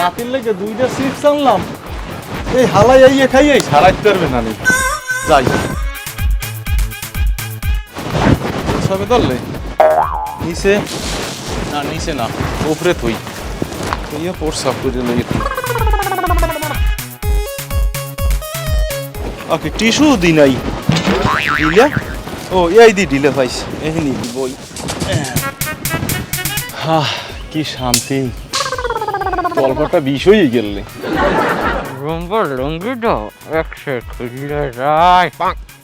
নাতির লেগে দুইটা আনলাম। এই হালাই আইয়ে খাইয়ে সারাইতে পারবে না যাই সবে ধরলে। নিচে? না নিচে না। উপরে থই। তুইও প্রসাব করে লই ওকে টিস্যু দি নাই। দিলে? ও, এই দি দিলে ভাইস। এখানে বই। হা কি শান্তি। গল্পটা বিষয়ই গেলে রুম্বার লুঙ্গিটা একশো যায়।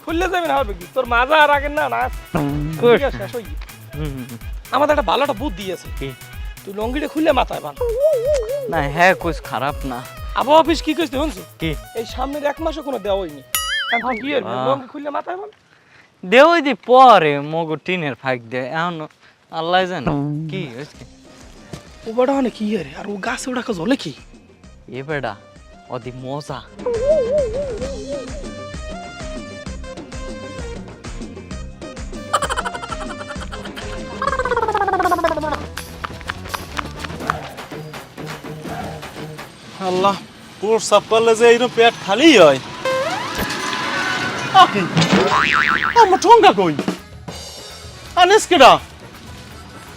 খুললে যাবে না হবে কি? তোর মাজা আর আগে না না? শেষ আমাদের একটা ভালো একটা বুদ্ধি আছে। কি? তুই লঙ্গিটা খুললে মাথায় বান না হ্যাঁ কুছ খারাপ না। আবহাওয়া অফিস কি কইছে শুনছো? কি? এই সামনের এক মাসও কোনো দেওয়া হয়নি। এখন কি হইবে লঙ্গি খুললে মাথায় বান দেওই দি পরে মগু টিনের ফাইক দে এখন আল্লাহ জানে। কি হয়েছে ও বড় মানে কি রে আর ও গাছে ওড়াকে জ্বলে কি এ বেটা অদি মজা আল্লাহ প্রসাব করলে যে এইরকম পেট খালি হয় আকি আমার ঠোঙ্গা কই আনিস কেডা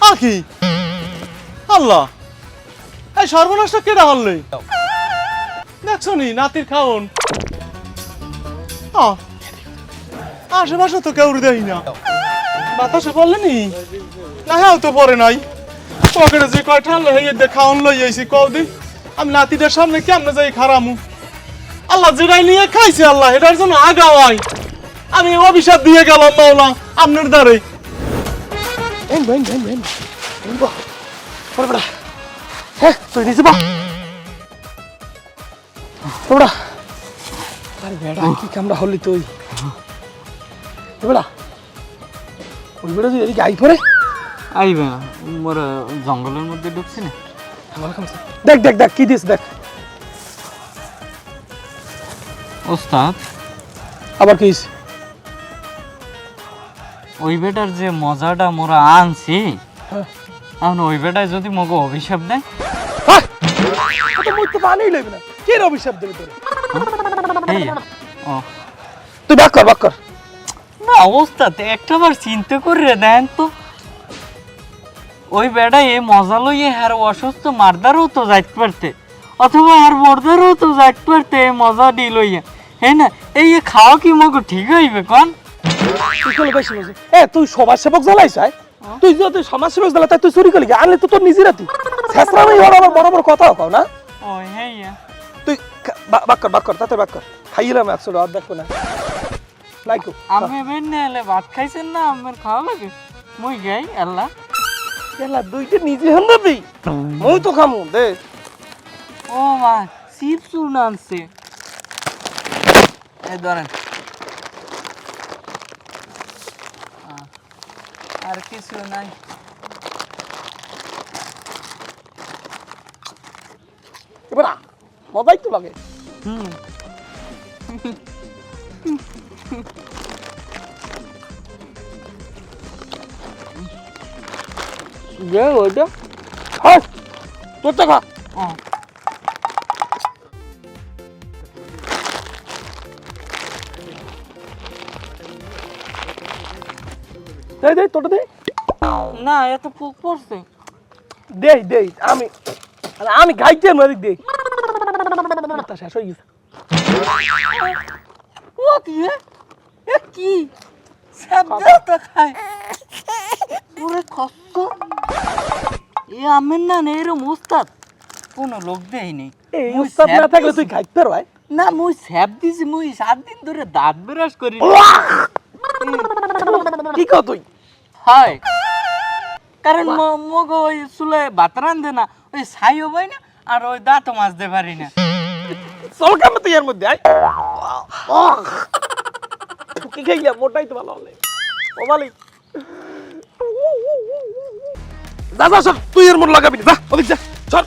আকি আল্লাহ এই সর্বনাশটা কেডা হল্লে দেখছ নি নাতির খাওন আশেপাশে তো কেউ দেই না বাতাসে পড়লে নি না হ্যাঁ তো পরে নাই পকেটে যে কয় আনলো হয়ে দে খাওন লই আইছি কদি আমি নাতিদের সামনে কেমনে যাই খারামু আল্লাহ যেটাই নিয়ে খাইছি আল্লাহ এটার জন্য আগাওয়াই আমি অভিশাপ দিয়ে গেলাম মাওলা আপনার দ্বারে বেন বেন বেন বেন বেন বাহ বড় বড় হ্যাঁ তুই নিচে বাহ বড় আরে বেড়া কি কামড়া হলি তুই বেড়া ওই বেড়া তুই এদিকে আই পরে আইবে না মোর জঙ্গলের মধ্যে ঢুকছি না দেখ দেখ দেখ কি দিস দেখ ওস্তাদ আবার কি ওই বেটার যে মজাটা মোরা আনছি হ্যাঁ। এখন ওই বেটায় যদি মগো অভিশাপ দেয়। তো মুই তো বানেই লইবে না। কে অভিশাপ দেবে তোরে? এই ও। তুই বাক কর বাক কর। না ওস্তাদ চিন্তা করে দেন তো। ওই বেড়া এ মজা লইয়ে হ্যার অসুস্থ মারদারও তো যাইতে পারতে। অথবা হ্যার মর্দারও তো যাইতে পারতে এই মজা ডি লইয়া। হ্যাঁ না এই খাওয়া কি মগো ঠিক হইবে কন? তুই এ তুই সমাজ সেবক জ্বালাইছ তুই যদি সমাজ সেবক জ্বালা তাই তুই চুরি করলি? আনলে তো তোর নিজেরা তুই শেষরা আমি ওর আবার বড় বড় কথাও কও না? ও হ্যাঁ ইয়া। তুই বাক কর বাক কর তাতে বাক কর। খাইলাম একশো টাকা দেখো না। লাইকো আমি বেন না এলে ভাত খাইছেন না আমার খাওয়া লাগে? মই গাই আল্লাহ। এলা দুইটা নিজে হন দিবি মই তো খামু দে। ও মা চিপস আনছে। এই ধরেন। আর কিছু নাই। এবার মজাই তো লাগে। হুম। দে ওইটা হ্যাঁ তোর খা। ও। দে দে তোটা দে। না এত পোক পড়ছে। দে দে আমি আমি খাইতে মারি দে তা শেষ হয়ে গেছে। ও কি এ? কি? শব্দ তো খায় পুরো খস্ত এ আমের না নে এরম উস্তাদ কোনো লোক দেয়নি এই মুই উস্তাদ না থাকলে তুই। খাইতে না মুই স্যাপ দিছি মুই সাত দিন ধরে দাঁত ব্রাশ করি কি কর তুই? হয় কারণ মগ ওই চুলে ভাত রান্ধে না ওই ছাই হবাই না আর ওই দাঁতও মাজতে পারি না। চল কাম তুই এর মধ্যে আয়। কি খাইয়া মোটাই তো ভালো হলে। ও মালিক। যা যা সব তুই এর মন লাগাবি না, যা ওদিক যা চল।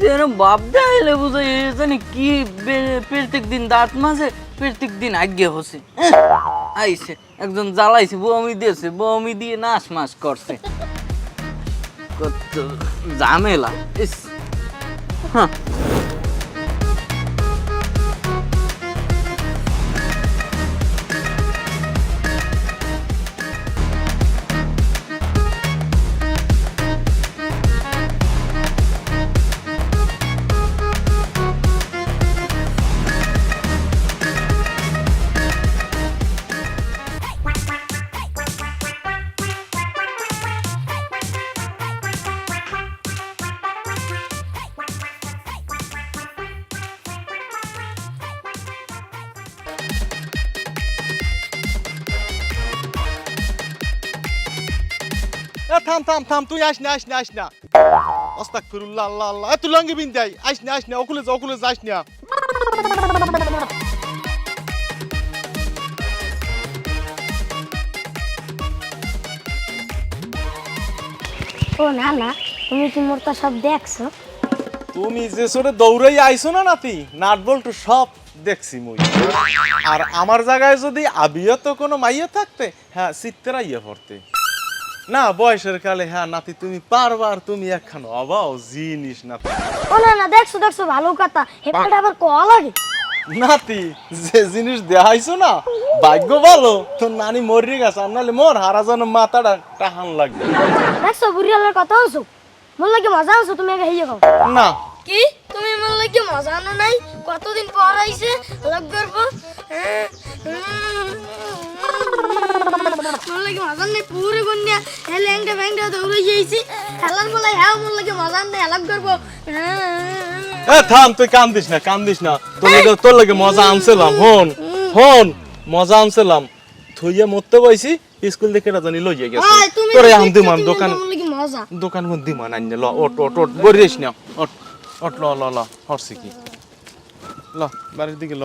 যেরকম বাপ এলে বুঝে জানি কি প্রত্যেক দিন দাঁত মাঝে প্রত্যেক দিন আজ্ঞে হচ্ছে আইছে একজন জ্বালাইছে, বমি দিয়েছে, বমি দিয়ে নাশ মাস করছে। কত ঝামেলা, ইস। হ্যাঁ। থাম থাম থাম তুই আস না আস না আস না। অস্তাক ফিরুল্লাহ আল্লাহ। আল্লাহ তুই লঙ্গি বিন যাই আস না আস না ওকুলে যা ওকুলে যাস না। ও না না তুমি কি মোরটা সব দেখছ? তুমি যে সরে দৌড়াই আইছো না নাতি নাট বল্টু সব দেখছি মুই। আর আমার জায়গায় যদি আবিও তো কোনো মাইয়া থাকতে হ্যাঁ চিত্তরা ইয়ে পড়তে। না বয়সের কালে হ্যাঁ নাতি তুমি পারবার তুমি একখান অবাও জিনিস নাতি। ও না না দেখছ দেখছ ভালো কথা। হেপাটা আবার কল লাগে? নাতি যে জিনিস দেখাইছো না ভাগ্য ভালো তোর নানি মরি গেছে আর নাহলে মোর হারা যেন মাথাটা টাহান লাগবে। দেখছ বুড়িয়ালের কথা হচ্ছো মন লাগে মজা হচ্ছো তুমি আগে হেয়ে খাও না। কি? তুমি মন লাগে মজা আনো নাই? কতদিন পর আইছে? লগ করব মন লাগে মজা নেই? পুরো গন্যা হ্যাঁ ল্যাংটা ব্যাংটা দৌড়ে যাইছি। খেলার বলে হ্যাঁ মন লাগে মজা নেই? আলাগ করব এ থাম তুই কান্দিস না কান্দিস না। তোর লাগে তোর লাগে মজা আনছিলাম হন হন মজা আনছিলাম। থইয়া মরতে বইছি স্কুল থেকে এটা জানি লইয়া গেছে। তোরে আম দিমান দোকান মজা? দোকান কোন দিমান আইনে ল ওট ওট ওট গড়িস না ওট ওট ল ল ল হরছি কি। ল বাড়ির দিকে ল।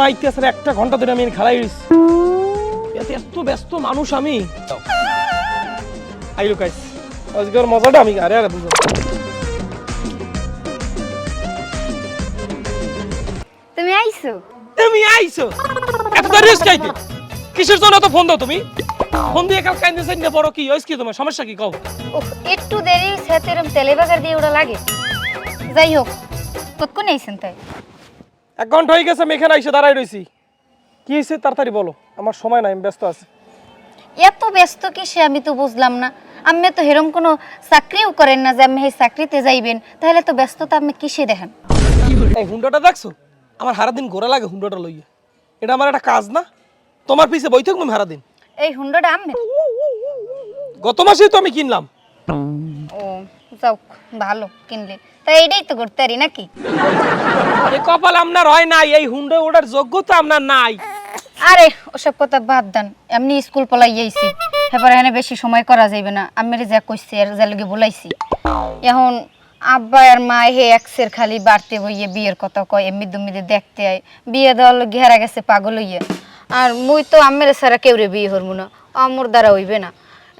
এখন আইতে একটা ঘণ্টা ধরে আমি খেলাই এত ব্যস্ত মানুষ আমি। আইলো কাইস আজকের মজাটা আমি আরে আরে বুঝো তুমি আইছো? তুমি আইছো? এত দেরি হইছে কিসের জন্য তো ফোন দাও তুমি? ফোন দিয়ে কাল কাইন্দে সাইন্দে বড় কি? হইছে কি তোমার? সমস্যা কি? কও। একটু দেরি সাথে এরম তেলে বাগার দিয়ে ওটা লাগে। যাই হোক কতক্ষণ আইসেন তাই? এক ঘণ্টা হয়ে গেছে আমি এখানে আইসে দাঁড়াই রইছি। কি হয়েছে? তাড়াতাড়ি বলো। আমার সময় নাই আমি ব্যস্ত আছি। এত ব্যস্ত কিসে আমি তো বুঝলাম না। আমি তো হেরম কোনো চাকরিও করেন না যে আমি এই চাকরিতে যাইবেন। তাহলে তো ব্যস্ততা আপনি কিসে দেখেন? এই হুন্ডাটা দেখছ? আমার হারা দিন ঘোরা লাগে হুন্ডাটা লইয়া। এটা আমার একটা কাজ না? তোমার পিছে বই থাকব আমি হারা দিন এই হুন্ডাটা আমি গত মাসেই তো আমি কিনলাম। ও যাও ভালো কিনলে। এইটাই তো করতে পারি নাকি? এই কপাল আপনার হয় নাই এই হুন্ডা ওটার যোগ্যতা আপনার নাই। আরে ওসব কথা বাদ দেন এমনি স্কুল পলাই যাইছি এবার এখানে বেশি সময় করা যাইবে না। আমি যা কইছি আর যা লগে বলাইছি। এখন আব্বা আর মা হে এক্সের খালি বাড়তে বইয়ে বিয়ের কথা কয় এমনি দুমিতে দেখতে আয়। বিয়ে দেওয়ার লগে হেরা গেছে পাগল হইয়া। আর মুই তো আমের সারা কেউরে বিয়ে হরমু না। আমর দ্বারা হইবে না।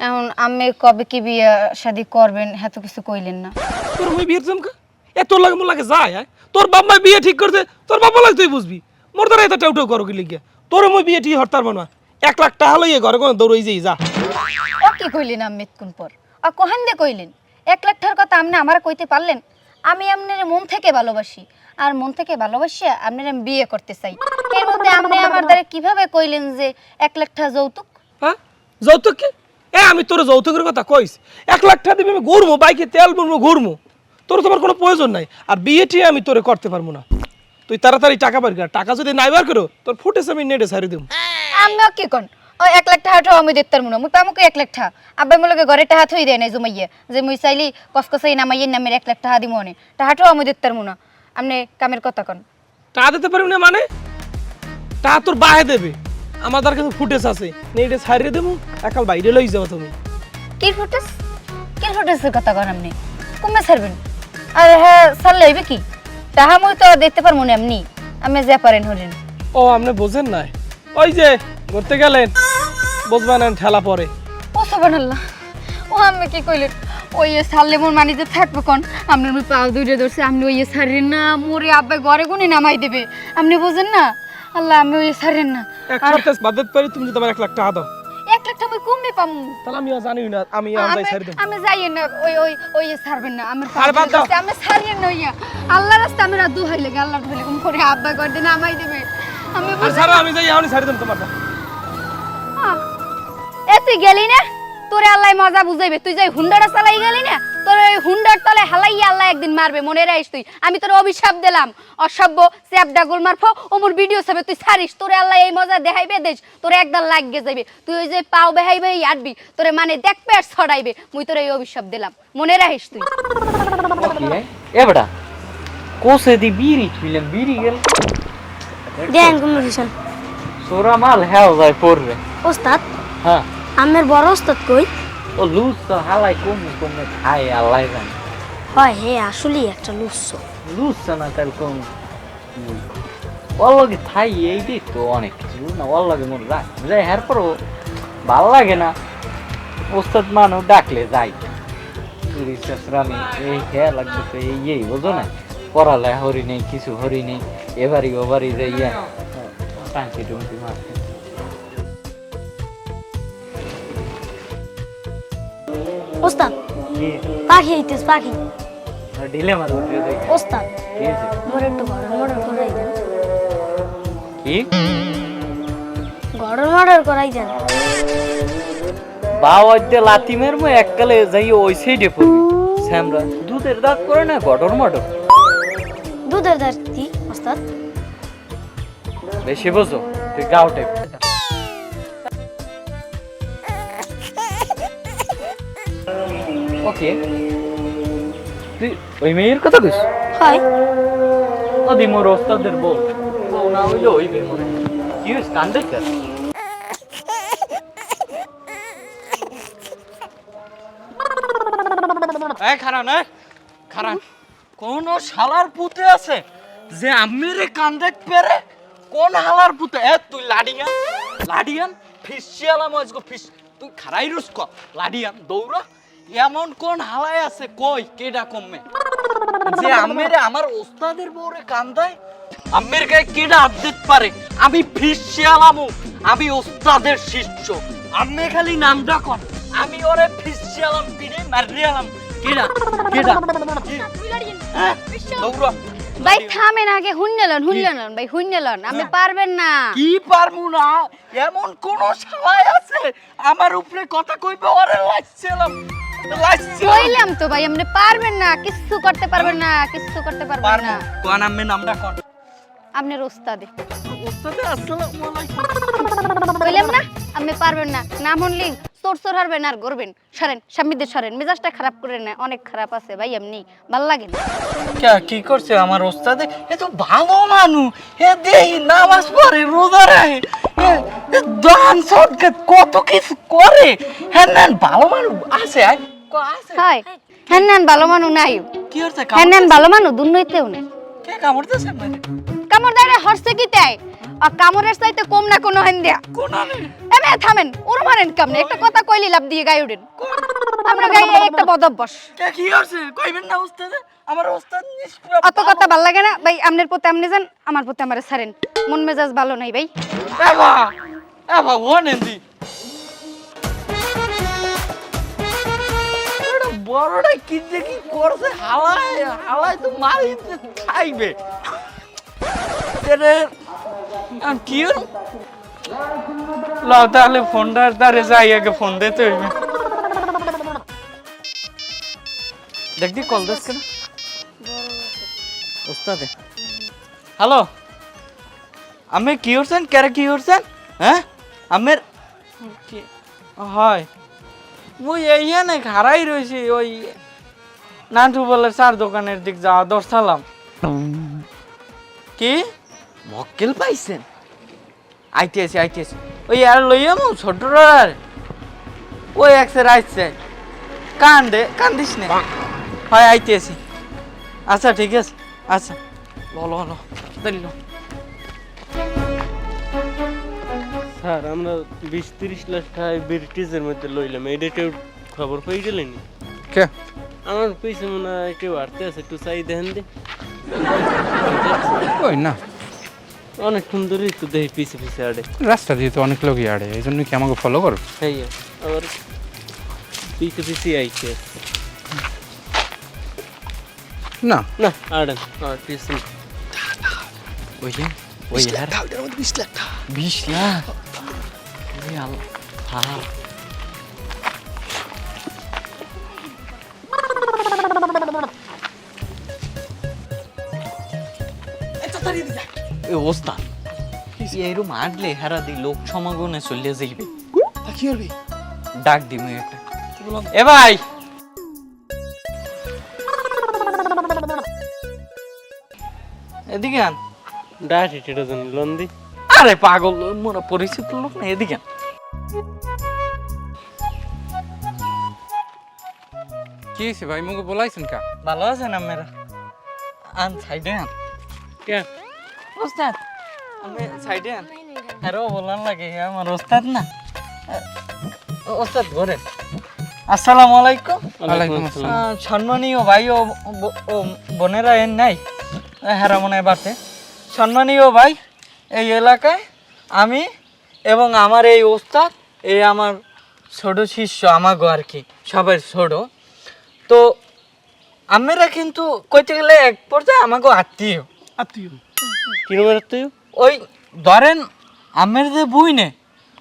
এখন আমি কবে কি বিয়ে শাদি করবেন হ্যাঁ তো কিছু কইলেন না। তোর মই বিয়ের জমকা এ তোর লাগে মোর লাগে যায় আয়। তোর বাপ মা বিয়ে ঠিক করতে তোর বাবা লাগে তুই বুঝবি। মোর দ্বারা এত টেউ টেউ করো কি লিখিয়া তোর মই বিয়ে ঠিক হরতার না এক লাখ টাকা লইয়ে ঘরে কোনো দৌড়ই যাই যা। ও কি কইলেন আমি মেতকুন পর আর কোহান দে কইলেন? এক লাখ টাকার কথা আপনি আমার কইতে পারলেন? আমি আপনার মন থেকে ভালোবাসি। আর মন থেকে ভালোবাসিয়া আপনার আমি বিয়ে করতে চাই। এর মধ্যে আপনি আমার দ্বারা কীভাবে কইলেন যে এক লাখ টাকা যৌতুক? হ্যাঁ? যৌতুক কি? এ আমি তোর যৌতুকের কথা কইস এক লাখ টাকা দিবি আমি ঘুরবো বাইকে তেল ভরবো ঘুরবো তোর তোমার কোনো প্রয়োজন নাই। আর বিয়ে টিয়ে আমি তোরে করতে পারব না। তুই তাড়াতাড়ি টাকা বার কর। টাকা যদি নাই বার করো তোর ফুটেছে আমি নেটে সারি দেবো। আমিও কি কন? ওই এক লাখ টাকাটাও আমি দেখতে পারব না। মুই পামুকে এক লাখ টাকা? আব্বাই মোলকে ঘরে টাকা থই দেয় নাই জমাইয়া। যে মুই চাইলি কসকসাই নামাইয়ে নামের এক লাখ টাকা দিব অনে। টাকাটাও আমি দেখতে পারব না। আপনি কামের কথা কন। টাকা দিতে পারবি না মানে? টাকা তোর বাহে দেবে। আমার দ্বার কিন্তু ফুটেজ আছে। নেটে সারিয়ে দেবো। একাল বাইরে লই যাব তুমি। কি ফুটেস কি ফুটেসের কথা কন আপনি কমে ছাড়বেন। আর হ্যাঁ ছাড়লে হইবে কি? তাহা মই তো দেখতে পারব না এমনি। আমি যা পারেন হরেন ও আপনি বোঝেন নাই। ওই যে ঘুরতে গেলেন বুঝবেন ঠেলা পরে। ও সুবহানাল্লাহ। ও আমি কি কইলেন? ওই সারলে মোর মানিতে থাকবে কোন? আপনি আমি পাও দুইটা ধরছে আপনি ওই সারেন না মোরে আব্বা ঘরে গুনে নামাই দেবে। আপনি বুঝেন না? আল্লাহ আমি ওই সারেন না এক সপ্তাহ বাদত পারি তুমি যদি আমার এক লাখ টাকা দাও। কমবে পামু। তাহলে আমিও জানি না আমি আমদাই আমি- ছেড়ে দেবো। আমি যাই না ওই ওই ওই ছাড়বেন না আমার আরে বাদ দাও। আমি ছাড়িয়ে না ইয়া। আল্লাহর রাস্তা আমি রাত দুহাই লাগে আল্লাহ ধরে কম করে আব্বা কর দেন আমাই দেবে। আমি আর ছাড়ো আমি যাই আমি ছাড় দেব তোমার এতে গেলি না? তোরে আল্লাহ মজা বুঝাইবে। তুই যাই হুন্ডাটা চালাই গেলি না তোর ওই হুন্ডার তলে হালাই আল্লাহ একদিন মারবে মনে রাখিস তুই। আমি তোর অভিশাপ দিলাম। অসভ্য স্যাপডা গোল মারফো ওমর ভিডিও সাবে তুই ছাড়িস। তোরে আল্লাহ এই মজা দেখাইবে দেশ তোরে একদম লাগিয়ে যাবে তুই ওই যে পাও বেহাইবে আটবি তোরে মানে দেখবে আর ছড়াইবে। মুই তোর এই অভিশাপ দিলাম। মনে রাখিস তুই। এ বেটা কোসে দি বিড়ি ছিলেন বিড়ি গেল। দেন কমিউনিকেশন সোরা মাল হ্যাঁ যায় পড়বে। ওস্তাদ? হ্যাঁ। আমের বড় ওস্তাদ কই? ও তো হালাই কমে কমে খায় আল্লাহ জানে। হয় হে আসলেই একটা লুচ্ছ লুজ না তাহলে কম। ওর লগে থাই এই দিক তো অনেক কিছু না? ওর লগে মোর রাখ যাই হ্যার পরও ভালো লাগে না। ওস্তাদ মানু ডাকলে যাই। রানি এই খেয়া তো এই এই বোঝো না? পড়ালে হরি নেই কিছু হরি নেই এবারই ওবারই যাইয়া টাঙ্কি টুঙ্কি মারতে। ওস্তাদ। পাখি আইতেছ পাখি। ঢিলে দেখ। ওস্তাদ কি? মোর একটু মর্ডার করাই দেন কি? গড়র মর্ডার করাই দেন বাও লাতি মেরমো এককালে যাই ওই সাইডে পড়বি স্যামরা দুধের দাঁত করে না গডর মডর? দুধের দাঁড়ি ওস্তাদ? বেশি বোঝো তুই গাও টাইপ ওকে। তুই ওই মেয়ের কথা কইস? হয়। ওদি মোর ওস্তাদের বল ও না হইলে হইবে মনে হয়। কি হইছে কান্দে কেন? এই খারান এই খারান কোন শালার পুতে আছে যে আমিরে কান্দে পেরে? কোন হালার পুতে? এ তুই লাডিয়ান? লাডিয়ান? ফিসিয়ালাম আজকে ফিস তুই খারাই রুস ক লাডিয়ান দৌড়া। এমন কোন হালায় আছে? কই? কেডা কমে? যে আমেরে আমার ওস্তাদের বউরে কান্দায় আমের গায়ে কেডা আপডেট পারে? আমি ফিসিয়ালামু আমি ওস্তাদের শিষ্য। আম্মে খালি নামটা কর। আমি ওরে ফিসিয়ালাম পিড়ে মারিয়ালাম কেডা? কেডা? হ্যাঁ? দৌড়া। ভাই থামেন আগে হুন্নেলন হুন্নেলন ভাই হুন্নেলন আপনি পারবেন না। কি পারমু না? এমন কোন সবাই আছে? আমার উপরে কথা কইবে ওরে লাইছিলাম কইলাম তো ভাই আপনি পারবেন না কিছু করতে পারবেন না কিছু করতে পারবেন না। কোন আম্মে নামটা কর। আপনার ওস্তাদে। ওস্তাদে? আসসালামু আলাইকুম। কইলাম না আপনি পারবেন না। না শুনলি চোর চোর হারবেন আর করবেন সরেন স্বামীদের সরেন। মেজাজটা খারাপ করে না অনেক খারাপ আছে ভাই এমনি ভালো লাগে না। কি করছে আমার ওস্তাদে? এ তো ভালো মানু। এ দেহি নামাজ পড়ে রোজা রাখে। দান সদকাত কত কিছু করে। হ্যাঁ ভালো মানু আছে আয়। আছে হয়। হ্যাঁ। নেন ভালো মানু নাই। হ্যাঁ নেন ভালো মানু নেই। কে কামড়তেছে মানে কামড় দেয় হরছে কি তাই? আর কামড়ের চাইতে কম না কোনো হেন দেয়া? এমে থামেন ওর মারেন কামনে একটা কথা কইলি লাভ দিয়ে গায়ে উঠেন। আমরা গায়ে একটা বদ অভ্যাস কে হচ্ছে কইবেন না ওস্তাদে আমার ওস্তাদ নিষ্পাপ অত কথা ভালো লাগে না। ভাই আমনের প্রতি আমনে যান আমার প্রতি আমারে ছাড়েন। মন মেজাজ ভালো নাই ভাই। এবা এবা ওনেন্দি বড়টা কি যে কি করছে? হালায় হালায় তো মারি খাইবে। কি লাও তাহলে ফোনটার তারে যাই আগে ফোন দিতে হইবে। দেখদি কল দিস কেন? ওস্তাদে। হ্যালো? আমি কি করছেন? কেরে কি করছেন? হ্যাঁ? আমের? কি- হয়। মুই এইখানে খারাই রয়েছি ওই নান্টু বলে চার দোকানের দিক যাওয়া দর্শালাম কি? মক্কেল পাইছেন? আইতেছি আইতেছি ওই আর লইয়া মু ছোট ওই একসে রাইছে কান্দে কান্দিস না। হয় আইতেছি আচ্ছা ঠিক আছে। আচ্ছা। ল ল ল। তাড়াতাড়ি স্যার আমরা বিশ তিরিশ লাখ টাকা ব্রিটিশের মধ্যে লইলাম। এটা কেউ খবর পেয়ে গেলেন? কে? আমার পিছনে মনে হয় কেউ আড়তে আছে একটু চাই দেখেন দি। ওই না। অনেকক্ষণ ধরে একটু দেখি পিছে পিছে আড়ে রাস্তা দিয়ে তো অনেক লোকই আড়ে এই জন্য কি আমাকে ফলো করো? হ্যাঁ আবার পিছে পিছে আইছে। না। না আড়েন আর পিছনে ওই যে ওই আর? বিশ লাখ বিশ লাখ? আল্লাহ এ ওস্তাদ এরম মারলে হারা দি লোক সমাগমে চলে যাইবে। কি ডাক দিমু একটা। এ ভাই! এদিকে আন। ডাটি টেটা জানি লন্দি আরে পাগল মোরা পরিচিত লোক না এদিকে আন। কি হয়েছে ভাই? মুখে বলাইছেন কা? ভালো আছেন আপনারা আন সাইডে আন। কে? ওস্তাদ আমি সাইডে আন। আরও বলান লাগে আমার ওস্তাদ না। ওস্তাদ ঘরে। আসসালামু আলাইকুম। ওয়ালাইকুম আসসালাম। সম্মানীয় ভাই ও বোনেরা এর নাই। হ্যাঁ মনে হয় বাড়তে সম্মানীয় ভাই এই এলাকায় আমি এবং আমার এই ওস্তাদ এই আমার ছোট শিষ্য আমাগো আর কি সবাই ছোট। তো আমরা কিন্তু কইতে গেলে এক পর্যায়ে আমাকে আত্মীয়। আত্মীয়। কিরমের তুই ওই ধরেন আমের যে বুইনে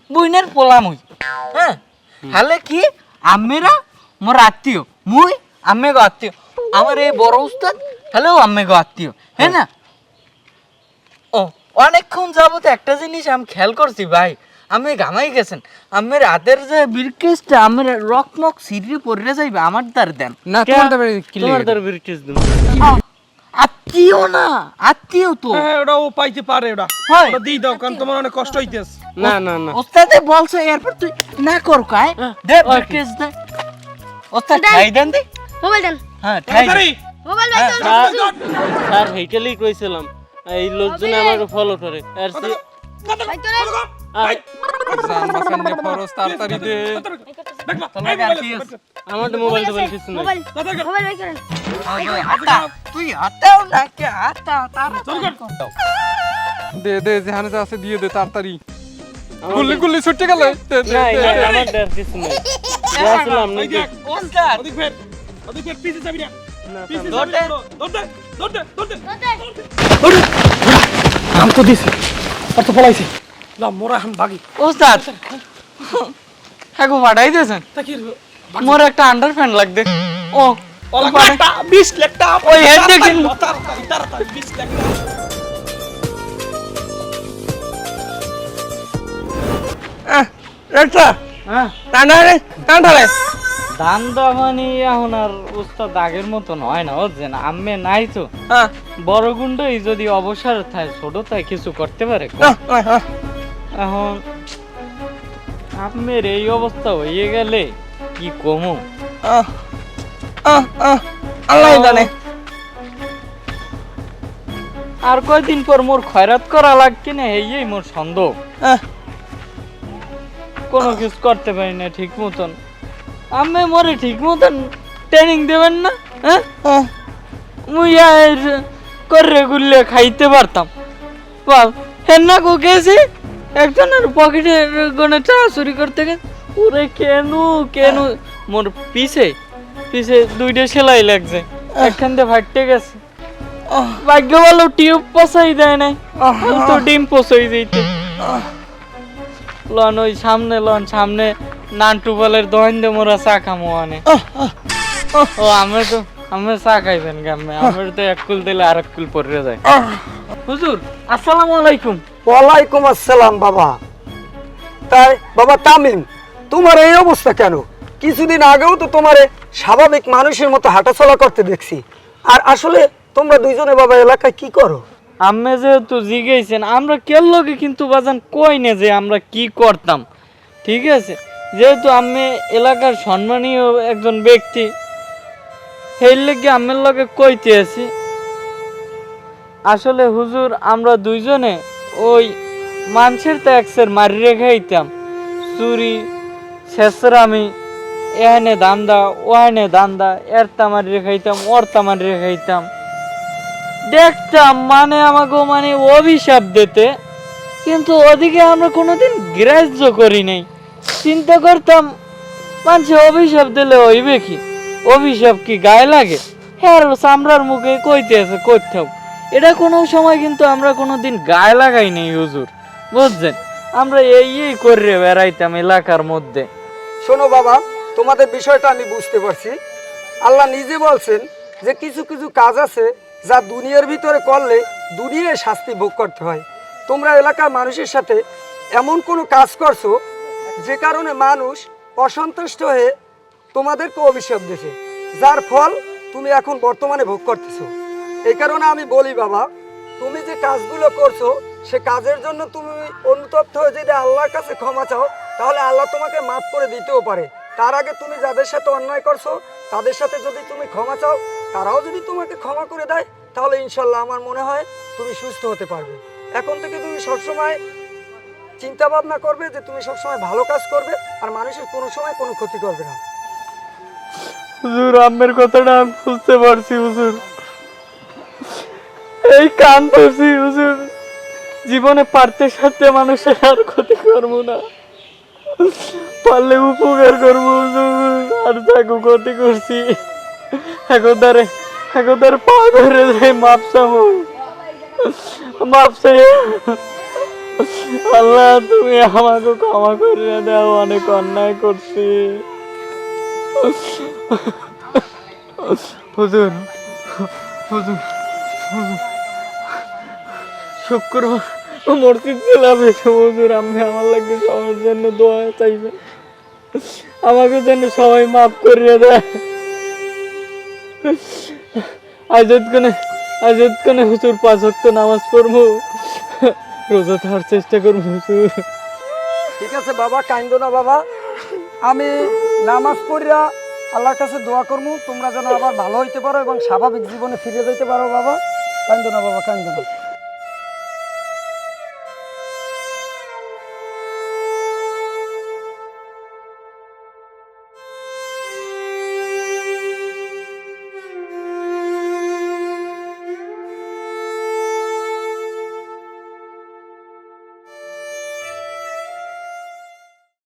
বুইনের পোলামুই হ্যাঁ? তাহলে কি আমেরা মোর আত্মীয় মুই আমি গো আত্মীয়। আমার এই বড় উস্তাদ হ্যালো আমি গো আত্মীয় হ্যাঁ না? ও অনেকক্ষণ যাবত একটা জিনিস আমি খেয়াল করছি ভাই আমি গামাই গেছেন। আমার হাতের যে বিরকেসটা আমার রকমক সিঁড়ি পড়ে যাইবে আমার দ্বার দেন। না তোমার দাবে কি তোমার দ্বারা ব্রিটিশ দিন আত্মীয় না আত্মীয় তো। হ্যাঁ ওটা ও পাইতে পারে ওটা। হয়। ওটা দিয়ে দাও কারণ তোমার অনেক কষ্ট হইতেছে। না না না। ওস্তাদে বলছে এরপর তুই না কর কায়। দে বিরকেস দে। ওস্তাদ ঠাই দেন দি। মোবাইল দেন। হ্যাঁ ঠাই মোবাইল ভাই তোর স্যার স্যার কইছিলাম এই লোকজন আমাকে ফলো করে। আর আমার মোবাইল টোবাইল কিছু নাই মোবাইল করেন তুই হাতাও না কে হাতা তাড়াতাড়ি দে দে যেখানে যা আছে দিয়ে দে তাড়াতাড়ি। গুল্লি গুল্লি ছুটে গেল। নাই। আমার কিছু নাই। নাকি ওদিক ফের ওদিক ফের পিছে যাবি না। নাম তো দিছি। আর তো পলাইছে। না মোরা এখন ভাগি। ওস্তাদ। হ্যাঁ গো পাঠাই দিয়েছেন তা কি মোর একটা আন্ডার প্যান্ট লাগবে ও একটা বিশ লাখ টাকা ওই হেড দেখেন। তাড়াতাড়ি তাড়াতাড়ি বিশ লাখ টাকা একটা হ্যাঁ। টানা রে ধান দামানি এখন আর উস্তাদ আগের মতো নয় না বুঝছেন আম্মে নাই তো। হ্যাঁ। বড় গুন্ডই যদি অবসর থাকে ছোট থাকে কিছু করতে পারে। হ্যাঁ। এখন আপনার এই অবস্থা হয়ে গেলে কি কমু? আল্লাহ জানে। আর কয়দিন পর মোর খয়রাত করা লাগছে না এই মোর সন্দেহ হ্যাঁ। কোনো কিছু করতে পারি না ঠিক মতন। আমি মোরে ঠিক মতন ট্রেনিং দেবেন না হ্যাঁ। মুই আর করে গুললে খাইতে পারতাম। বাল হেন্না কো গেছি? একজনের পকেটে গনে চা চুরি করতে গেছে। ওরে কেন কেন? মোর পিছে পিছে দুইটা সেলাই লাগছে। একখান দিয়ে ফাটতে গেছে। ভাগ্য ভালো টিউব পচাই দেয় নাই। তো ডিম পচাই দিতে। লন ওই সামনে লন সামনে নান্টু বলের দোহান দে মোরা চা খামো আনে। ও আমি তো আমি চা খাইবেন গ্রামে আমরা তো এক কুল দিলে আর এক কুল পরে যায়। হুজুর আসসালামু আলাইকুম। ওয়ালাইকুম আসসালাম, বাবা। তাই, বাবা তামিম, তোমার এই অবস্থা কেন? কিছুদিন আগেও তো তোমারে স্বাভাবিক মানুষের মতো হাঁটাচলা করতে দেখছি। আর আসলে তোমরা দুইজনে বাবা এলাকায় কি করো? আম্মে যেহেতু জিগেছেন আমরা কের লগে কিন্তু বাজান কই না যে আমরা কি করতাম। ঠিক আছে? যেহেতু আমি এলাকার সম্মানীয় একজন ব্যক্তি, সেই লেগে আমের লগে কইতে আছি। আসলে হুজুর, আমরা দুইজনে ওই মানুষের তো ট্যাক্সের মারি রেখাইতাম চুরি শেষরামি এহানে দান্দা, ওহানে দান্দা এর তামারি রেখাইতাম ওর তামারি রেখাইতাম দেখতাম মানে আমাকে মানে অভিশাপ দিতে, কিন্তু ওদিকে আমরা কোনোদিন গ্রাহ্য করি নাই। চিন্তা করতাম, মানুষে অভিশাপ দিলে হইবে কি? অভিশাপ কি গায়ে লাগে? হ্যাঁ চামড়ার মুখে কইতে আছে করতেও এটা কোনো সময় কিন্তু আমরা কোনো দিন গায়ে লাগাই নাই, হুজুর। বুঝছেন? আমরা এই এই করে বেড়াইতাম এলাকার মধ্যে। শোনো বাবা, তোমাদের বিষয়টা আমি বুঝতে পারছি। আল্লাহ নিজে বলছেন যে কিছু কিছু কাজ আছে যা দুনিয়ার ভিতরে করলে দুনিয়ায় শাস্তি ভোগ করতে হয়। তোমরা এলাকার মানুষের সাথে এমন কোনো কাজ করছ যে কারণে মানুষ অসন্তুষ্ট হয়ে তোমাদেরকে অভিশাপ দিয়েছে। যার ফল তুমি এখন বর্তমানে ভোগ করতেছো। এই কারণে আমি বলি, বাবা, তুমি যে কাজগুলো করছ, সে কাজের জন্য তুমি অনুতপ্ত হয়ে যদি আল্লাহর কাছে ক্ষমা চাও, তাহলে আল্লাহ তোমাকে মাফ করে দিতেও পারে। তার আগে তুমি যাদের সাথে অন্যায় করছ, তাদের সাথে যদি তুমি ক্ষমা চাও, তারাও যদি তোমাকে ক্ষমা করে দেয়, তাহলে ইনশাল্লাহ আমার মনে হয় তুমি সুস্থ হতে পারবে। এখন থেকে তুমি সবসময় চিন্তা ভাবনা করবে যে তুমি সবসময় ভালো কাজ করবে, আর মানুষের কোনো সময় কোনো ক্ষতি করবে না। হুজুর, আম্মের কথাটা আমি বুঝতে পারছি, হুজুর। এই কান ধরছি হুজুর। জীবনে পারতে সাথে মানুষের আর ক্ষতি করব না। পারলে উপকার করব, হুজুর। আর যাকে ক্ষতি করছি। একদারে একদারে পা ধরে যাই, মাপ চামো মাপ চাই আল্লাহ, তুমি আমাকে ক্ষমা করে দাও, অনেক অন্যায় করছি। হুজুর হুজুর হুজুর। শুক্রবার মসজিদ ছিলাম হুজুর আপনি আমার লাগবে সবার জন্য দোয়া চাইবেন আমাকে যেন সবাই মাফ করিয়ে দেয়। আজত কোনে আজত কোনে হুজুর পাঁচ ওয়াক্ত নামাজ পড়ব। রোজা থাকার চেষ্টা করব হুজুর। ঠিক আছে বাবা, কাইন্দ না বাবা। আমি নামাজ পড়িয়া আল্লাহর কাছে দোয়া করব, তোমরা যেন আবার ভালো হইতে পারো এবং স্বাভাবিক জীবনে ফিরে যেতে পারো বাবা। কাইন্দ না বাবা, কাইন্দ না।